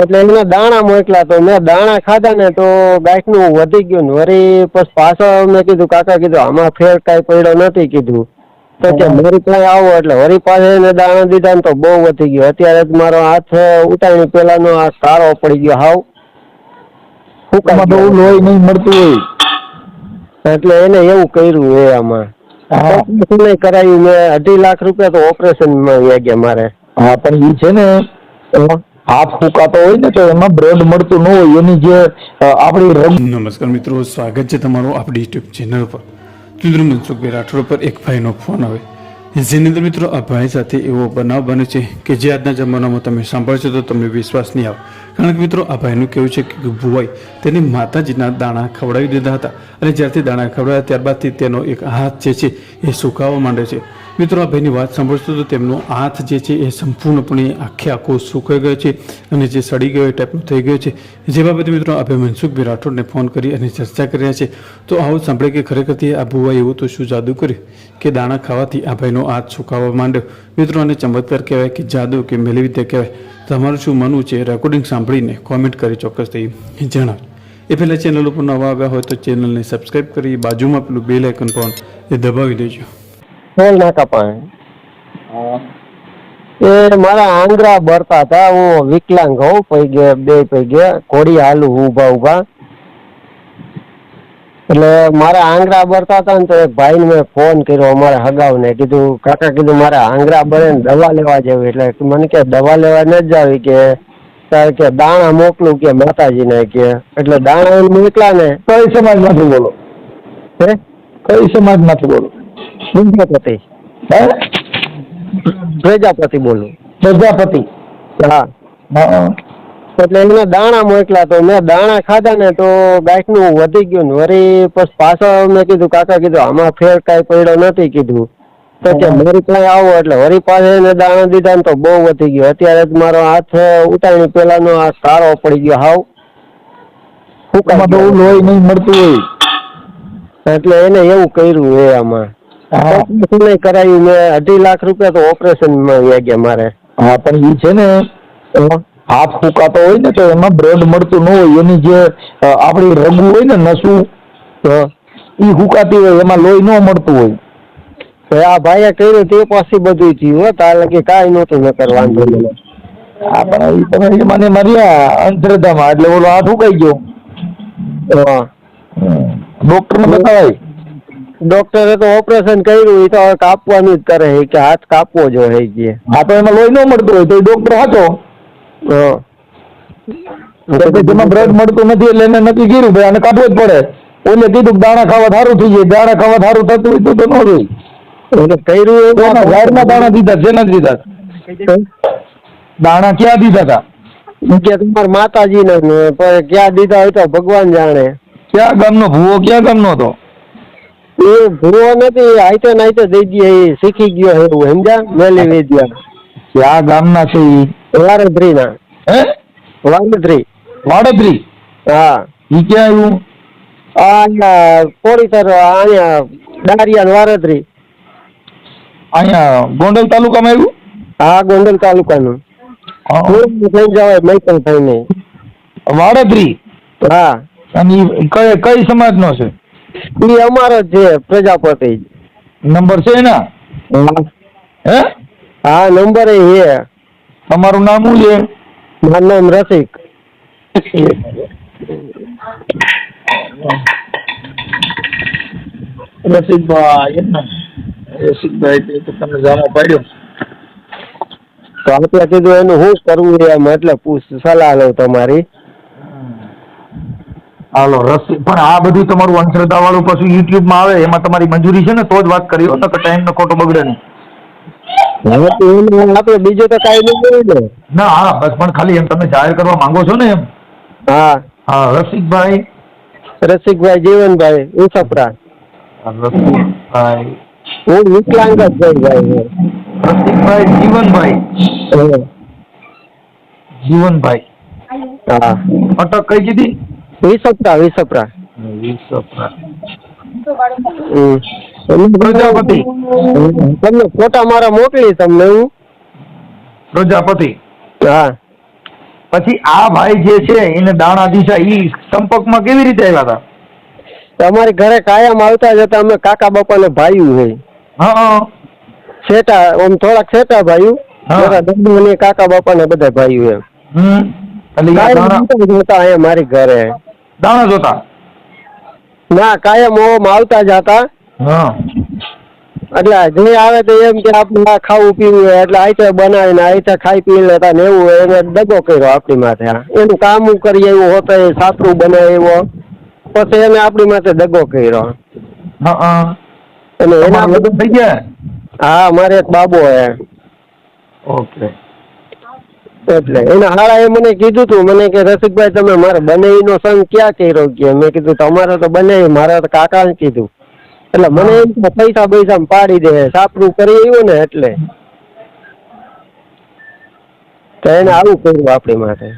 એટલે એને દાણા મોકલા તો મેં દાણા ખાધા ને તો ગાંઠનું વધી ગયું ને વળી પછી પાછળ મેં કીધું કાકા કીધું આમાં ફેર કાંઈ પડ્યો નથી કીધું. તો કે મારી પાસે આવો એટલે વળી પાસે એને દાણા દીધા ને તો બહુ વધી ગયો. અત્યારે જ મારો હાથ ઉતારી પેલા નો આ સારો પડી ગયો હાવ. એમાં બહુ લોહી નહીં મળતું હોય. એટલે એને એવું કર્યું એ આમાં. કરાયું મેં અઢી લાખ રૂપિયા તો ઓપરેશનમાં ગયા મારે. હા પણ એ છે ને હાથ ફૂંકાતો હોય ને તો એમાં બ્રેડ મળતું ન હોય, એની જે આપણી નમસ્કાર મિત્રો, સ્વાગત છે તમારું આપણી યુટ્યુબ ચેનલ પર. ચંદ્ર મનસુખભાઈ રાઠોડ પર એક ભાઈનો ફોન આવે. જેની મિત્રો, આ ભાઈ સાથે એવો બનાવ બને છે કે જે આજના જમાનામાં તમે સાંભળશો તો તમને વિશ્વાસ નહીં આવે. કારણ કે મિત્રો, આ ભાઈનું કેવું છે કે ભુવાઈ તેની માતાજીના દાણા ખવડાવી દીધા હતા. અને જ્યારથી દાણા ખવડાવ્યા ત્યારબાદથી તેનો એક હાથ જે છે એ સુકાવા માંડે છે. મિત્રો, આ ભાઈની વાત સાંભળશો તો તેમનો હાથ જે છે એ સંપૂર્ણપણે આખે આખો સુકાઈ ગયો છે અને જે સડી ગયો એ ટાઈપનો થઈ ગયો છે. જે બાબતે મિત્રો આપણે મનસુખભાઈ રાઠોડને ફોન કરી અને ચર્ચા કરી રહ્યા છે. તો આવો સાંભળે કે ખરેખર તે આ ભુવાએ એવું તો શું જાદુ કર્યું કે દાણા ખાવાથી આ ભાઈનો હાથ સુકાવા માંડ્યો? મિત્રો, આને ચમત્કાર કહેવાય કે જાદુ કે મેલી વિદ્યા કહેવાય તમારું શું માનવું છે રેકોર્ડિંગ સાંભળીને કોમેન્ટ કરી ચોક્કસથી જણાવ. એ પહેલાં ચેનલ ઉપર નવા આવ્યા હોય તો ચેનલને સબસ્ક્રાઈબ કરી બાજુમાં પેલું બેલ આઇકન પણ એ દબાવી દેજો. સોળ નાકા પાસે એ મારા આંગળા બરતા હતા હું વિકલાંગ હોઉં પૈગે બે પૈગે ઘોડી હાલું ઊભા ઊભા. એટલે મારા આંગળા બરતા હતા ને તો એક ભાઈને મેં ફોન કર્યો અમારા હગાવને કીધું કાકા કીધું મારા આંગળા બરે ને દવા લેવા જવી. એટલે મને કે દવા લેવા ન જાવી કે. તારે કે દાણા મોકલું કે માતાજીને કે. એટલે દાણા મોકલા ને કઈ સમાજમાંથી બોલો? હે? કઈ સમાજમાંથી બોલો? પ્રજાપતિ. પ્રજાપતિ બોલું. પ્રજાપતિ. હા. એટલે એને દાણા મોકલા તો મેં દાણા ખાધા ને તો ગાંઠનું વધી ગયું ને વળી પછી પાછળ મેં કીધું કાકા કીધું આમાં ફેર કાંઈ પડ્યો નથી કીધું. તો કે મારી પાસે આવો એટલે વળી પાસે એને દાણા દીધા ને તો બહુ વધી ગયો. અત્યારે જ મારો હાથ ઉતાણી પેલાનો આ કાળો પડી ગયો હાવ. ફૂંકાઈ એમાં લોહી નહીં મળતું હોય. એટલે એને એવું કર્યું એ આમાં. ઓપરેશન નહીં કરાવ્યું મેં અઢી લાખ રૂપિયા તો ઓપરેશનમાં વ્યા ગયા મારે. હા પણ એ છે ને હાથ ફૂકાતો હોય ને તો એમાં બ્લડ મળતું ન હોય. એની જે આપણી રગુ હોય ને નસું એ હુકાતી હોય એમાં લોહી ન મળતું હોય. તો આ ભાઈએ કર્યું તે પાછી બધું થયું હો. તાર લગી કાંઈ નહોતું ન કરવાનું મને હા પણ એ તમે મને માર્યા અંધશ્રદ્ધામાં એટલે ઓલો હાથ ફૂંકાઈ ગયો. હા. ડોક્ટરને બતાવાય. ડોક્ટરે તો ઓપરેશન કર્યું એ તો હવે કાપવાનું જ કરે છે કે હાથ કાપવો જો હે કે હા તો એમાં લોહી ન મળતું હોય તો ડોક્ટર હતો. જેમાં બ્લડ મળતું નથી એટલે એને નક્કી કર્યું ભાઈ આને કાઢવો જ પડે. ઓલે કીધું કે દાણા ખાવા સારું થઈ જાય દાણા ખાવા સારું થતું હોય તો ન જોઈ એટલે કર્યું એના વાયરના દાણા દીધા જેના દીધા. દાણા ક્યાં દીધા હતા કે તમારા માતાજી ને પણ ક્યાં દીધા હોય તો ભગવાન જાણે. ક્યાં ગામનો ભૂવો ક્યાં ગામનો હતો? એ ભૂવો નથી આઈતે નાઈતે દઈ દે એ શીખી ગયો એવું સમજા મેલી વેદ્યા. ક્યાં ગામના છે ઈ? વારદ્રી ના હે? વારદ્રી વાડોદરી હા. ઈ ક્યાં આવ્યું આ કોડીસર અહીંયા ડારિયા વારદ્રી અહીંયા ગોંડલ તાલુકામાં આવ્યું હા ગોંડલ તાલુકાનું. નું થઈ જવાય મૈકલ ભાઈ ને વાડોદરી હા. અને કઈ કઈ સમાજનો છે? એ અમારો છે પ્રજાપતિ. નંબર છે એના? હે? હા નંબર એ છે. તમારું નામ શું છે? મારું નામ રસિક. રસિકભાઈ એમ ને. રસિકભાઈ તો તમને જામો પાડ્યો. તો આપણે કીધું એનું શું કરવું એમ એટલે પૂછ સલાહ લઉં તમારી. હાલો રસિક પણ આ બધું તમારું અંધશ્રદ્ધા વાળું પાછું યુટ્યુબમાં આવે એમાં તમારી મંજૂરી છે ને? તો જ વાત કરી હો નકર ટાઈમ નો ખોટો બગડે નહીં. હવે તો આપણે બીજું તો કાંઈ નહીં ના હા બસ પણ ખાલી એમ તમે જાહેર કરવા માંગો છો ને એમ? હા. હા રસિકભાઈ? રસિકભાઈ જીવનભાઈ ઉસપરા. રસિકભાઈ. હું વિકલાંગ જ ભાઈ ભાઈ. રસિકભાઈ જીવનભાઈ. જીવનભાઈ. હા. અટક કઈ કીધી? વિસપરા હમ. પ્રજાપતિ. તમને ફોટા મારા મોકલી તમને હું. પ્રજાપતિ. હા. પછી આ ભાઈ જે છે એને દાણા દિશા ઈ સંપર્કમાં કેવી રીતે આવ્યા હતા? તમારી અમારી ઘરે કાયમ આવતા જતા અમે કાકા બાપાને ભાઈયું છે હા છેટા આમ થોડાક છેટા ભાઈયું હા. જરા દાદુ અને કાકા બાપાને બધા ભાઈયું એમ હમ. એટલે મારી ઘરે. દાણા જોતા? ના કાયમ ઓમ આવતા જતા. હા. એટલે જે આવે તો એમ કે આપણે ખાવું પીવું હોય એટલે આઈતે બનાવીને આઈતે ખાઈ પી લેતા ને એવું એને દગો કર્યો આપણી માથે. એનું કામ કરી એવું હોતો એ સાપરું એવો પછી એને આપણી માથે દગો કર્યો. હા અને એના બધું થઈ ગયા? હા મારે એક બાબો હે. ઓકે. એટલે એના હાળાએ મને કીધું તું મને કે રસિકભાઈ તમે મારે બનાવીનો સંગ ક્યાં કર્યો કે મેં કીધું તમારે તો બને મારા તો કાકાને કીધું. એટલે મને એમ પૈસા પૈસા પાડી દે સાપરું કરી આવ્યું ને એટલે. તો એને આવું કર્યું આપણી માટે.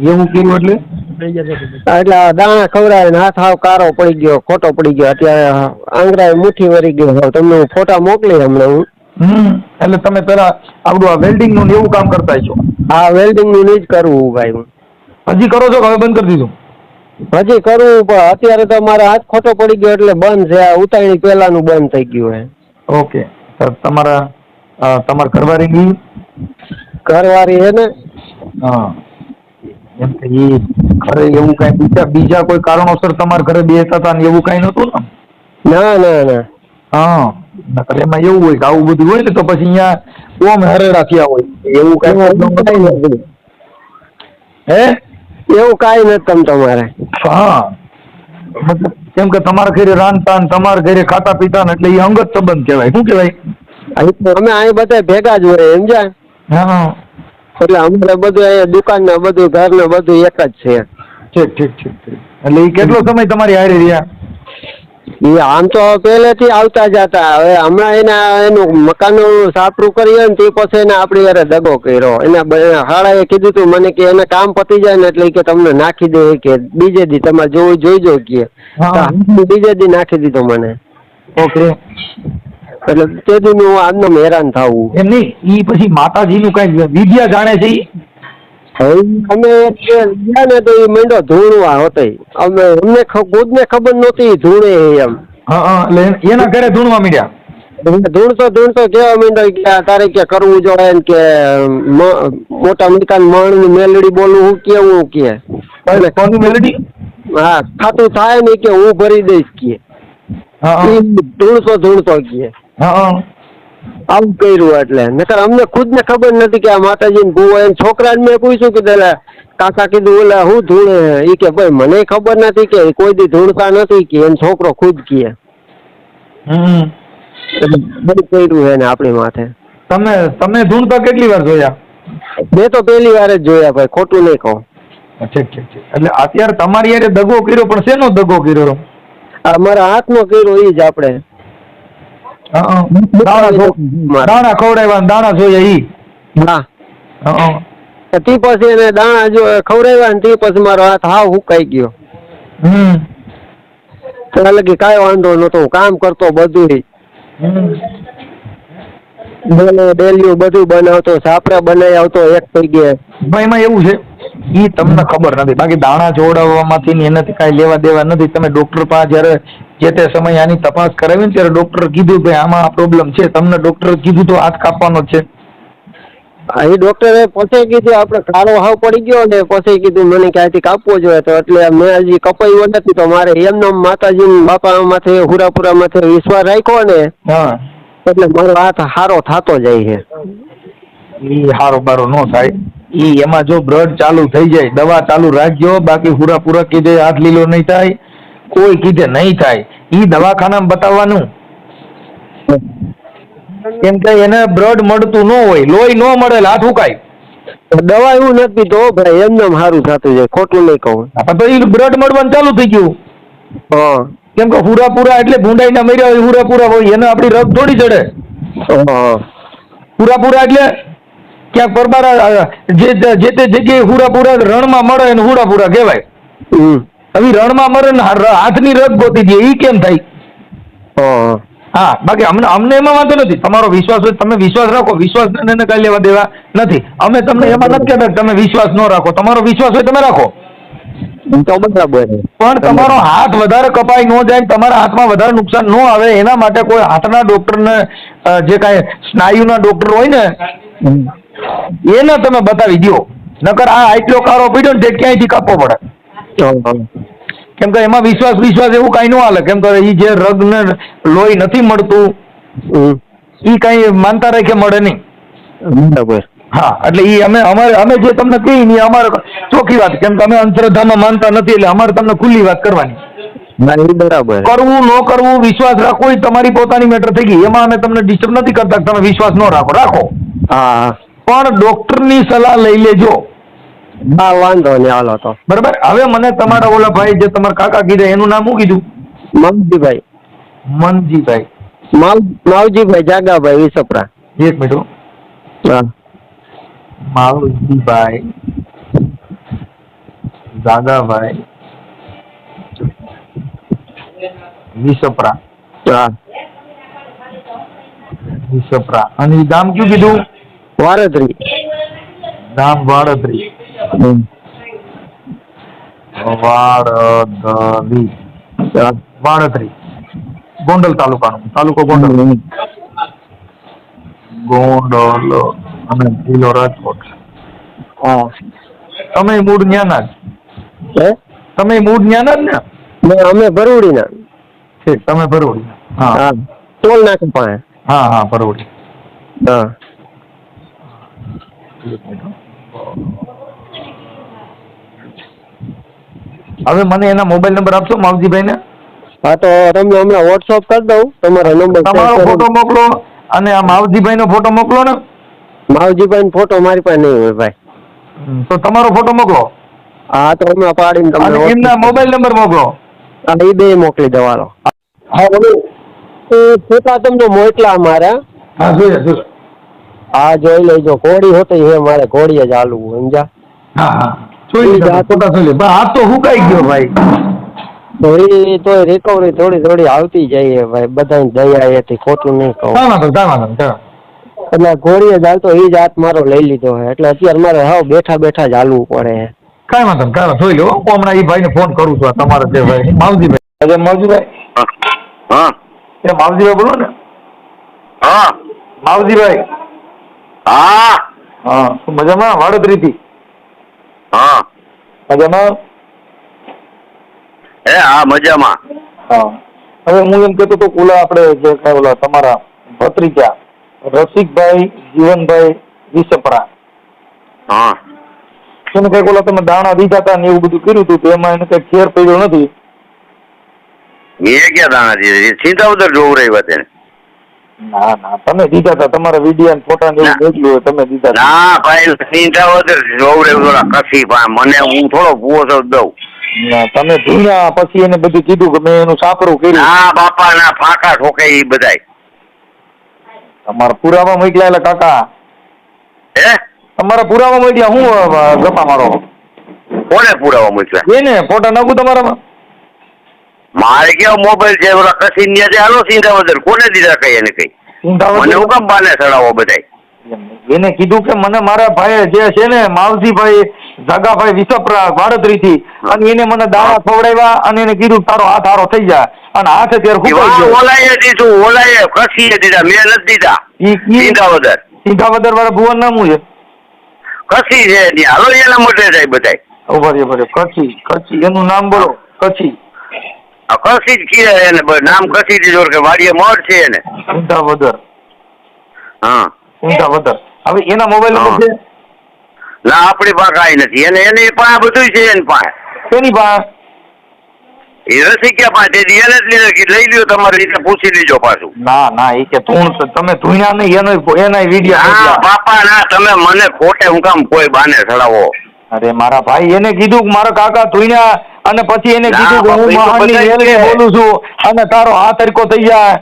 એવું કર્યું એટલે? એટલે દાણા ખવડાવે ને હાથ હાવ કારો પડી ગયો ખોટો પડી ગયો. અત્યારે આંગળા મુઠ્ઠી વરી ગયો તમને હું ફોટા મોકલી હમણાં હું. હમ. એટલે તમે પેલા આપણું આ વેલ્ડિંગનું એવું કામ કરતા છો આ વેલ્ડિંગનું જ કરવું ભાઈ હું. હજી કરો છો કે હવે બંધ કરી દીધું? હજી કરવું પણ અત્યારે તો મારો હાથ ખોટો પડી ગયો એટલે બંધ છે. આ ઉતાવળી પહેલાનું બંધ થઈ ગયું છે ઓકે. સર તમારા તમારા ઘરવાળી ગઈ ઘરવાળી હે ને? હા. એમ કે ઈ ઘરે એવું કઈ બીજા બીજા કોઈ કારણોસર તમારા ઘરે બેસતા હતા ને એવું કઈ નતું ને? ના ના ના. હા. નકર એમાં એવું હોય કે આવું બધું હોય ને તો પછી અહીંયા ઓમ હરેડા થયા હોય. એવું કઈ હે? એવું કાંઈ નથી તમ તમારે. હા. મતલબ કેમ કે તમારા ઘરે રાંધતા તમારા ઘરે ખાતા પીતા ને એટલે એ અંગત સંબંધ કહેવાય. શું કહેવાય? અમે અહીં બધા ભેગા જ હોય સમજ્યા? હા. એટલે અમારે બધું અહીંયા દુકાન ને બધું ઘર ને બધું એક જ છે. ઠીક ઠીક ઠીક ઠીક. એટલે એ કેટલો સમય તમારી હારે રહ્યા? એ આમ તો પહેલેથી આવતા જતા હવે હમણાં એના એનું મકાનનું સાપરું કરીએ ને તે પછી એને આપણી યારે દગો કર્યો. એના હાળાએ કીધું તું મને કે એને કામ પતી જાય ને એટલે કે તમને નાખી દે કે બીજે દી તમારે જોવું કે. હા. તો હાથમાં બીજે દી નાખી દીધો મને. ઓકે. એટલે તે દી હું આજનો હેરાન થાવું એમ નહીં ઈ પછી માતાજીનું કઈ વિદ્યા જાણે છે અમે ગયા ને તો એ મંડો ધૂણવા હતો અમે અમને ખુદ ને ખબર નહોતી ધૂણે એમ એના ઘરે ધૂણવા માંડ્યા ધૂણતો ધૂણતો કેવા મીંડો કે તારે કે કરવું જોઈએ ને કે મોટા મકાન મણની મેલડી બોલવું હું કેવું કે હા. ખાતું થાય ને કે હું ભરી દઈશ કે ધૂણતો ધૂણતો કે આવું કર્યું એટલે. નકર અમને ખુદ ને ખબર નથી કે આ માતાજી ભૂવો એમ છોકરાને મેં પૂછ્યું કે પેલા કાકા કીધું ઓલા હું ધૂણે એ કે ભાઈ મને ખબર નથી કે કોઈ દી ધૂળતા નથી કે એમ છોકરો ખુદ કે. બધું કર્યું હે ને આપણી માથે. તમે તમે ધૂળતા કેટલી વાર જોયા? મેં તો પહેલી વાર જ જોયા ભાઈ ખોટું નહીં કહું. ઠીક ઠીક ઠીક. એટલે અત્યારે તમારી યારે દગો કર્યો પણ શેનો દગો કર્યો? આ મારા હાથનો કર્યો એ જ આપણે. દાણા ખવ- દાણા ખવડાવ્યા દાણા જોયા ઈ. હા હા. પછી એને દાણા જો ખવડાવ્યા ને તી પછી મારો હાથ હાવ હુકાઈ ગયો. હમ. તો લગી કાંઈ વાંધો નતો હું કામ કરતો બધું બોલે ડેલો ડેલિયું બધું બનાવતો સાપરા બનાવી આવતો એક થઈ ગયા એમાં એવું છે ઈ તમને ખબર નથી. બાકી દાણા જોડાવવામાંથી ને એનાથી કાંઈ લેવા દેવા નથી. તમે ડોક્ટર પાસે જ્યારે જે તે સમયે આની તપાસ કરાવી ને ત્યારે ડોક્ટર કીધું ભાઈ આમાં આ પ્રોબ્લેમ છે. તમને ડોક્ટર કીધું તો હાથ કાપવાનો છે. ઈ ડોક્ટરે પછી કીધું આપણે કાળો હાવ પડી ગયો ને પછી કીધું મને ક્યાંથી કાપવો જોઈએ? તો એટલે મેં હજી કપાયું નથી તો મારે એમનો માતાજી બાપા માથે હુરાપુરા માથે વિશ્વાસ રાખ્યો ને હા. એટલે મારો હાથ સારો થતો જાય છે. ઈ હારો બારો નો થાય. ઈ એમાં જો બ્લડ ચાલુ થઈ જાય દવા ચાલુ રાખજો બાકી હુરાપુરા પૂરા કીધે હાથ લીલો નહીં થાય. કોઈ કીધે નહીં થાય. ઈ દવાખાનામાં બતાવવાનું. કેમ કે એને બ્લડ મળતું ન હોય લોહી ન મળે હાથ ઉકાય દવા એવું નથી તો ભાઈ એમને સારું થતું જાય ખોટું નહીં કહું. તો એ બ્લડ મળવાનું ચાલુ થઈ ગયું. હા. કેમ કે હુરા પૂરા એટલે ભૂંડાઈના મર્યા હોય હુરા પૂરા હોય એને આપણી રગ થોડી ચડે. હા. પૂરા એટલે ક્યાંક પરબારા જે જે તે જગ્યાએ હુરા પૂરા રણમાં મળે એને હુરા પૂરા કહેવાય હવે રણમાં મરે ને હાથની રગ ગોતી દે એ કેમ થાય? હા. હા બાકી અમને અમને એમાં વાંધો નથી. તમારો વિશ્વાસ હોય તમે વિશ્વાસ રાખો વિશ્વાસ ને કાંઈ લેવા દેવા નથી. અમે તમને એમાં નથી કહેતા તમે વિશ્વાસ ન રાખો. તમારો વિશ્વાસ હોય તમે રાખો. પણ તમારો હાથ વધારે કપાઈ ન જાય તમારા હાથમાં વધારે નુકસાન ન આવે એના માટે કોઈ હાથના ડોક્ટર ને જે કાંઈ સ્નાયુના ડોક્ટર હોય ને એને તમે બતાવી દો નકર આ આટલો કારો પીડ્યો ને તે ક્યાંયથી કાપવો પડે? કેમ કે એમાં વિશ્વાસ વિશ્વાસ એવું કાંઈ ન હાલે. કેમ કે એ જે રગને લોહી નથી મળતું એ કાંઈ માનતા રાખે મળે નહીં. બરાબર. હા એટલે એ અમે અમારે અમે જે તમને કહીએ ને અમારે ચોખ્ખી વાત. કેમ કે અમે અંધશ્રદ્ધામાં માનતા નથી એટલે અમારે તમને ખુલ્લી વાત કરવાની. બરાબર. કરવું ન કરવું વિશ્વાસ રાખવો એ તમારી પોતાની મેટર થઈ ગઈ. એમાં અમે તમને ડિસ્ટર્બ નથી કરતા તમે વિશ્વાસ ન રાખો. રાખો. હા. પણ ડોક્ટરની સલાહ લઈ લેજો. હા વાંધો નહીં હાલો તો. બરાબર? હવે મને તમારા ઓલા ભાઈ જે તમારા કાકા કીધા એનું નામ શું કીધું? મનજીભાઈ. મનજીભાઈ. માવ માવજીભાઈ જાગાભાઈ વિસપરા. એક મિનિટ હા. માવજીભાઈ જાગાભાઈ વિસપરા. હા. વિસપરા. અને ગામ કયું કીધું? વારદરી ગામ વાડદરી. વાડદરી. વાડદરી. ગોંડલ તાલુકાનું. તાલુકો ગોંડલ. ગોંડલ અને જિલ્લો રાજકોટ. તમે મૂળ ન્યાના જ. તમે મૂળ ન્યાના જ ને? અમે ભરૂડીના. ઠીક તમે ભરૂડી. હા. હા. ટોલ નાકા પાસે. હા હા ભરોડી. હા. હવે મને એના મોબાઈલ નંબર આપશો માવજીભાઈ ને હા તો તમને હમણાં વોટ્સઅપ કરી દઉં તમારો નંબર તમારો ફોટો મોકલો અને આ માવજીભાઈ નો ફોટો મોકલો ને. માવજીભાઈ ફોટો મારી પાસે નહીં હોય ભાઈ. તો તમારો ફોટો મોકલો. હા તો હમણાં પાડીને તમને એમના મોબાઈલ નંબર મોકલો. હા એ બે મોકલી દેવાનો. હા બોલો. ફોટા તમને મોકલા મારા હા જોઈએ જોઈએ. હા જોઈ લેજો. ઘોડી હોતી હે મારે ઘોડીએ જ હાલવું સમજા હા હા. તો હુકાઈ ગયો ભાઈ. તો રિકવરી થોડી થોડી આવતી જાય ભાઈ. બધાની દયા એથી ખોટું નહીં કહું. કાંઈ વાંધો નહીં, કાંઈ વાંધો નહીં, કાંઈ એટલે ઘોડીએ જ એ જ હાથ મારો લઈ લીધો હે. એટલે અત્યારે મારે હાવ બેઠા બેઠા જ હાલવું પડે હે. કાંઈ વાંધો કાંઈ જોઈ લો હું હમણાં એ ભાઈને ફોન કરું છું તમારે જે ભાઈ. માવજીભાઈ. અરે માવજીભાઈ. હા. એ માવજીભાઈ બોલો ને. હા. માવજીભાઈ. હા. હા મજામાં મજામાં? વાડોદરીથી? હા. મજામાં? હે હા મજામાં. હા. હવે હું એમ કહેતો તો ઓલા આપણે જે ઓલા તમારા ભત્રીજા રસિકભાઈ જીવનભાઈ વિસપરા હા. એને કંઈક ઓલા તમે દાણા દીધા હતા ને એવું બધું કર્યું હતું તો એમાં એને કઈ ફેર પડ્યો નથી? એ ક્યાં દાણા દીધા? સીધા ઉધર જોવું રહી વાત એને. ના ના તમે દીધા હતા તમારા વીડિયો ફોટા ને એવું મોકલ્યું તમે દીધા હતા. ના ભાઈ ચિંતા ઉધર જોવું થોડા કસી પા મને હું થોડો ભૂવો છો દઉં. ના, તમે ધૂણ્યા પછી એને બધું કીધું કે મેં એનું સાપરું કર્યું. ના બાપા ના ફાકા ઠોકાય એ બધાય. તમારા પુરાવા મોકલ્યા એટલે કાકા. હે? તમારા પુરાવા મોકલ્યા હું ગપા મારો. કોને પુરાવા મોકલ્યા? એને ફોટા નાખું તમારામાં? મારે કેવો મોબાઈલ છે? ઓલા કસી ને જે હાલો ચિંતા કોને દીધા કઈ એને કઈ? મને હું કામ બાને ચડાવો બધાય? એને કીધું કે મને મારા ભાઈ જે છે ને માવજીભાઈ જાગાભાઈ વિસપરા વાડોદરી થી અને એને મને દાણા ખવડાવ્યા અને એને કીધું તારો હાથ હારો થઈ જાય. અને હાથ અત્યારે ઈ ફૂકાઈ ગયો. ઓલાએ દીધું ઓલાએ કસીએ દીધા મેં નથી દીધા. ઉધર સિંધાવદર. વાળા ભુવન નામું છે? કસી છે હાલો એના મોટે જાય બધાય. ઊભા રહ્યો, ઊભા. કચ્છી કચ્છી એનું નામ બોલો. કચ્છી આ કસી જ કીધા એને નામ કસી દીધું કે વાડીએ મઢ છે એને. સિંધાવદર હા. સિંધાવદર હવે એના મોબાઈલ નંબર છે? ના આપણી પાસે કાંઈ નથી. એને એને પાસે બધું છે એની પાસે. તેની પાસે? એ રસિક્યા પાસે. તે એને જ લીધો કે લઈ લ્યો તમારી રીતે પૂછી લીજો પાછું. ના ના એ કે તું તમે ધૂણ્યા નહીં એનો એના હા વીડિયો બાપા ના તમે મને ખોટે હું કામ કોઈ બાને ચડાવો. અરે મારા ભાઈ એને કીધું કે મારા કાકા ધૂણ્યા અને પછી એને કીધું કે હું મહાનની રેલવે બોલું છું અને તારો આ તરીકો થઈ જાય.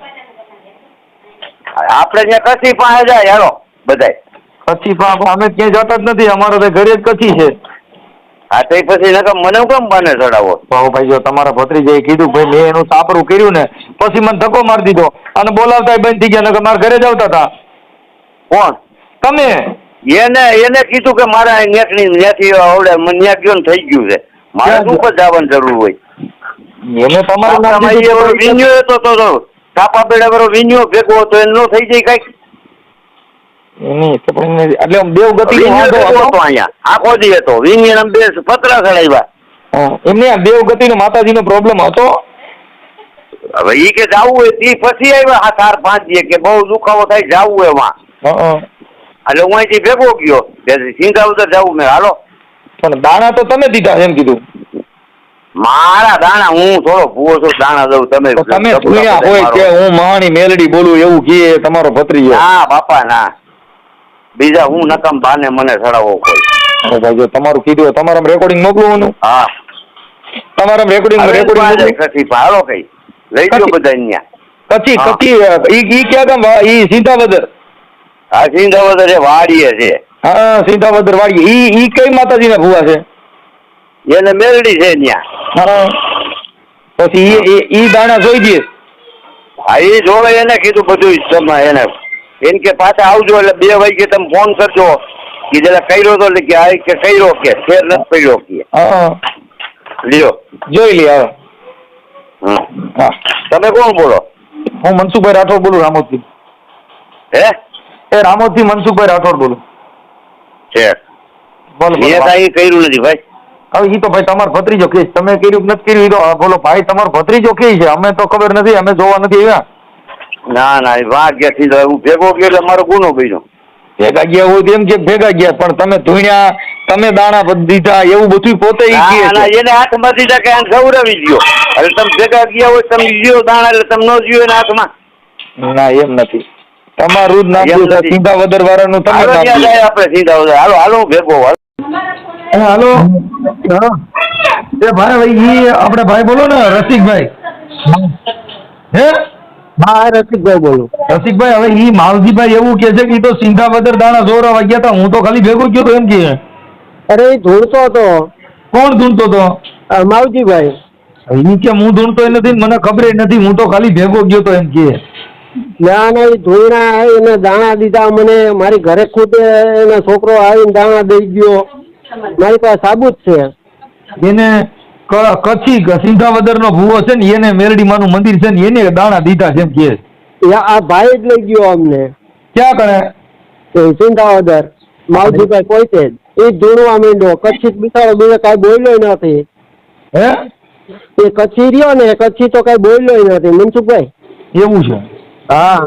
આપણે ત્યાં કચ્છી પાસે જાય યારો બધાય. કચ્છી પાસે અમે ક્યાંય જતા જ નથી અમારો તો ઘરે જ કચ્છી છે. હા તો પછી નકર મને કેમ બાને ચડાવો? ભાઈ જો તમારા ભત્રીજાએ કીધું ભાઈ મેં એનું સાપરું કર્યું ને પછી મને ધક્કો મારી દીધો. અને બોલાવતા બંધ થઈ ગયા નકર મારા ઘરે જ આવતા હતા. કોણ? તમે? એને એને કીધું કે મારા નેકની નેથી આવડે મને ન્યા ગયો ને થઈ ગયું છે. મારે શું પર જવાની જરૂર હોય? એને તમારું તો વિન્યો હતો તો તો કાપા પેડા વાળો વિન્યો ભેગો હતો એનો થઈ જાય કંઈક. તો એટલે દેવ ગતિ ભેગો હતો અહીંયા. આખો દી હતો. બે પતરા ચડાવ્યા. એમને દેવ ગતિ નો માતાજી નો પ્રોબ્લેમ હતો? હવે ઈ કે જાવું હોય તી પછી આવ્યા હા ચાર પાંચ કે બહુ દુખાવો થાય જાવું હોય એમાં એટલે હું અહીંથી ભેગો ગયો. તેથી સિંગાવદર જવું મેં. હાલો. પણ દાણા તો તમે દીધા એમ કીધું. મારા દાણા હું થોડો ભૂવો છું દાણા દઉં તમે. તમે સુણ્યા હોય કે હું મહાણી મેલડી બોલું એવું કહે તમારો ભત્રીજો. ના બાપા ના. બીજા હું નકમ બાને મને સડાવો કોઈ. ભાઈ જો તમારું કીધું તમારા રેકોર્ડિંગ મોકલવાનું હા. તમારા રેકોર્ડિંગ રેકોર્ડિંગ મોકલું? કથી ભાડો કઈ. લઈ ગયો બધા અહીંયા કચી કચી ઈ ઈ ક્યાં ગામ ઈ સીતાવદર આ સિંગાવદર એ વાડીએ છે. હા સીતાવદર વાડી ઈ ઈ કઈ માતાજીના ભુવા છે? એને મેલડી છે ત્યાં હા. પછી ઈ ઈ- દાણા જોઈ દે. હા એ જોવે એને કીધું બધું તમે એને. એમ કે પાછા આવજો એટલે બે વાગે તમે ફોન કરજો. કે જરા કર્યો તો કે આ કે કર્યો કે ફેર નથી પડ્યો કે. હા. લ્યો. જોઈ લે હવે તમે કોણ બોલો? હું મનસુખભાઈ રાઠોડ બોલું રામોદથી. હે? એ રામોદથી મનસુખભાઈ રાઠોડ બોલું. છે. બોલો મેં કાંઈ કર્યું નથી ભાઈ. હવે ઈ તો ભાઈ તમારો ભત્રીજો કે તમે કર્યું નથી કર્યું? ઈ તો બોલો ભાઈ તમારો ભત્રીજો કે છે? અમે તો ખબર નથી અમે જોવા નથી આવ્યા. ના ના એ વાગ્યાથી તો હું ભેગો ગયો એટલે મારો ગુનો બન્યો. ભેગા ગયા હોય તો એમ કે ભેગા ગયા પણ તમે ધૂણ્યા તમે દાણા દીધા એવું બધું પોતે એને હાથમાં દીધા કે આને દ્યો એટલે તમે ભેગા ગયા હોય તમે જીઓ દાણા એટલે તમે ન જ્યો એના હાથમાં. ના એમ નથી. તમારું જ છે સીધા વદર વાળાનું તમે આપણે સીધા વદર હાલો હાલો ભેગો હાલો. એ ભાઈ ભાઈ ઈ આપણે ભાઈ બોલો ને રસિકભાઈ. હે? હા રસિકભાઈ બોલું. રસિકભાઈ હવે ઈ માવજીભાઈ એવું કે છે કે ઈ તો સિંધા વદર દાણા જોરા વાગ્યા હતા. હું તો ખાલી ભેગો ગયો તો એમ કે અરે એ ધૂળતો હતો. કોણ ધૂણતો તો આ માવજીભાઈ ઈ કે હું ધૂણતો નથી મને ખબર નથી. હું તો ખાલી ભેગો ગયો તો એમ કે ના ના એ ધોઈના એને દાણા દીધા મને મારી ઘરે ખુદ એનો છોકરો આવીને દાણા દઈ ગયો. મારી પાસે સાબુત છે. એને કચ્છી સિંધાવદર નો ભૂવો છે ને એને મેરડી માનું મંદિર છે ને એને દાણા દીધા છે કે આ ભાઈ જ લઈ ગયો અમને. ક્યાં કરે? સિંધાવદર. માવજીભાઈ પોતે જ. એ ધૂણવા માંડ્યો. કચ્છી બિચારો બીજો કાંઈ બોલ્યો નથી. હે? એ કચ્છી રહ્યો ને કચ્છી તો કાંઈ બોલ્યો નથી. મનસુખભાઈ? એવું છે. હા.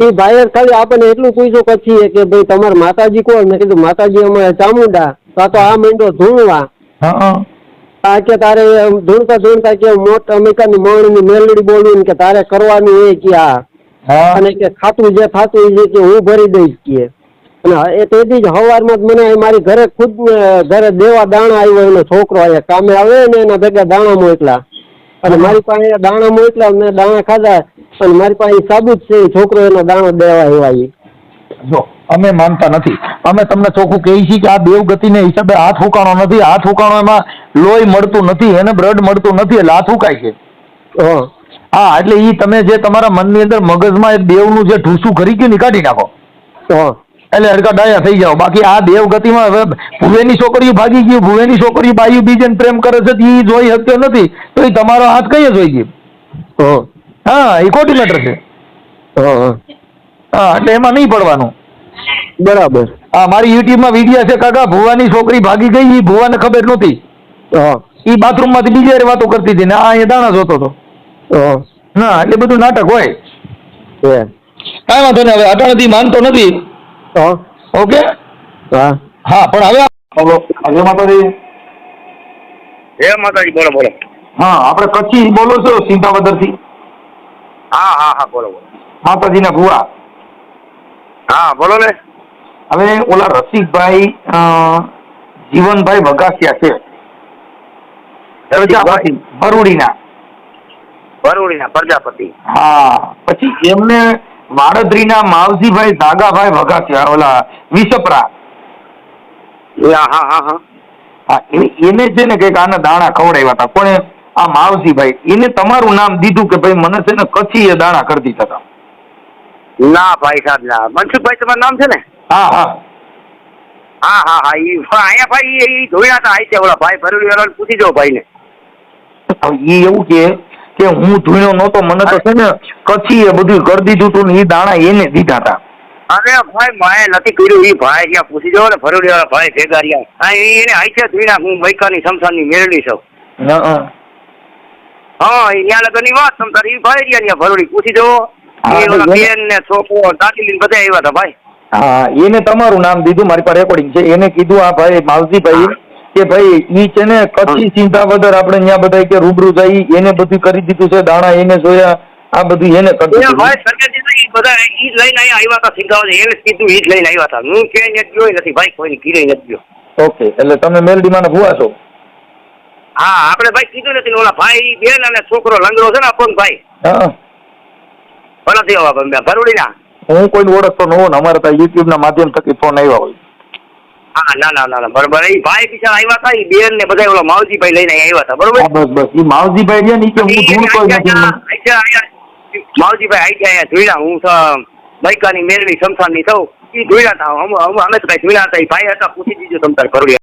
એ ભાઈએ ખાલી આપણને એટલું પૂછ્યું પછી કે ભાઈ તમારા માતાજી કોણ? મેં કીધું માતાજી અમારે ચામુંડા. આ તો આ માંડ્યો ધૂણવા. આ કે તારે ધૂણતા ધૂણતા કે મોટ અમેરિકાની મણની મેલડી બોલવી કે તારે કરવાનું એ કે આ. અને કે ખાતું જે થાતું એ જે કે હું ભરી દઈશ કે. અને એ તેથી જ સવારમાં જ મને મારી ઘરે ખુદ ને ઘરે દેવા દાણા આવ્યો એનો છોકરો અહીંયા કામે આવે ને એના ભેગા દાણા મોકલા અને મારી પાસે દાણા મોકલા મેં દાણા ખાધા અને મારી પાસે સાબુત છે છોકરો એનો દાણો દેવા એવા. જો અમે માનતા નથી અમે તમને ચોખ્ખું કહીએ છીએ કે આ દેવગતિને હિસાબે હાથ ઉકાણો નથી હાથ ઉકાણો એમાં લોહી મળતું નથી એને બ્લડ મળતું નથી એટલે હાથ ઉકાય છે હં. એટલે એ તમે જે તમારા મનની અંદર મગજમાં એક દેવનું જે ઢૂસું કરી ગયું ને કાઢી નાખો હં. એટલે હડકા ડાયા થઈ જાવ બાકી આ દેવગતિમાં હવે ભુવેની છોકરીઓ ભાગી ગયું ભુવેની છોકરીઓ ભાઈ બીજન પ્રેમ કરે છે એ જોઈ શક્યો નથી. તો એ તમારો હાથ કઈ જોઈ ગયું? હં. એ ખોટી મેટર છે. હં. એટલે એમાં નહીં પડવાનું. બરાબર. હા મારી યુટ્યુબમાં વીડિયો છે કાકા ભુવાની છોકરી ભાગી ગઈ એ ભુવાને ખબર નહોતી. હં. બાથરૂમમાંથી બાથરૂમમાંથી બીજી વાતો કરતી હતી ને આ અહીંયા દાણા જોતો હતો. ના એટલે બધું નાટક હોય. એ. કાંઈ વાંધો નહીં હવે અટાણથી માનતો નથી. હં. ઓકે હા હા પણ હવે હલો અજય માતાજી? હે માતાજી બોલો બોલો. હા આપણે કચ્છી બોલો છો સિંધાવદરથી? હા હા હા બોલો બોલો. માતાજીના ભુવા? હા બોલો ને. હવે ઓલા રસિકભાઈ જીવનભાઈ વગાસિયા છે. પ્રજાપતિ ભરૂડીના ભરૂડીના પ્રજાપતિ. હા પછી એમને વાડદરીના માવજીભાઈ દાગાભાઈ વગાસિયા ઓલા વિસપરા. હા હા હા. હા એ- એને છે ને કંઈક આના દાણા ખવડાવ્યા હતા. પણ આ માવજીભાઈ. એને તમારું નામ દીધું કે ભાઈ મને છે ને કચ્છી એ દાણા કરી દીધા હતા. ના ભાઈ સાહેબ ના. મનસુખભાઈ તમારું નામ છે ને? હા હા. હા હા હા. ઈ અહીંયા ભાઈ ઈ જોયા હતા. આઈ છે ઓલા ભાઈ ભરેલી પૂછી જો ભાઈ ને એ એવું કે કે હું ધૂણ્યો નહોતો મને તો છે ને કચ્છી બધું કરી દીધું હતું ને એ દાણા એને દીધા હતા અરે ભાઈ માએ નથી કર્યું એ ભાઈ ત્યાં પૂછી જવો ને ભરેલી વાળા ભાઈ ભેગા રહ્યા. હા એને છે ધોઈના હું મૈકાની શમશાનની મેળવી છું. હા ઈ ન્યા લગનની વાત સમસાર એ ભાઈ રહ્યા ત્યાં ફરોડી પૂછી જો હા, ઈ ઓલા એટલે- બેન ને છોકરો દાદી લઈને બધા આવ્યા હતા ભાઈ. હા એને તમારું નામ દીધું મારી પાસે રેકોર્ડિંગ છે. એને કીધું આ ભાઈ માવજીભાઈ કે ભાઈ ઈ છે ને કચ્છી ચિંતા વગર આપણે અહીંયા બધા કે રૂબરૂ થઈ એને બધું કરી દીધું છે દાણા એને જોયા આ બધું એને કરી દીધું. ભાઈ સરકારજી તો ઈ બધા ઈ લઈને અહીંયા આવ્યા હતા સિંગાવા એને કીધું ઈ જ લઈને આવ્યા હતા હું કે નથી ગયો નથી. ભાઈ કોઈની કીરે નથી ગયો. ઓકે એટલે તમે મેલડીમાં ભૂવા છો? હા આપણે ભાઈ કીધું નથી ઓલા ભાઈ બેન અને છોકરો લંગડો છે ને અપંગ ભાઈ? હા. ભલાથી આવા ભરોડીના? હું કોઈ ઓળખતો ન હોઉં ને અમારે ત્યાં યુટ્યુબ ના માધ્યમ થકી ફોન આવ્યા હોય. હા ના ના ના ના બરોબર. એ ભાઈ બિચારા આવ્યા હતા એ બેન ને બધા ઓલા માવજીભાઈ લઈને આવ્યા હતા બરોબર? બસ બસ. ઈ માવજીભાઈ રહ્યા ને હું નથી માવજીભાઈ ગયા હું સ- મેળવી શમશાનની થઉં. એ જોયા હતા. અમે અમે તો કઈ જોયા હતા એ ભાઈ હતા પૂછી દીધું તમતાર કરું ભરોડી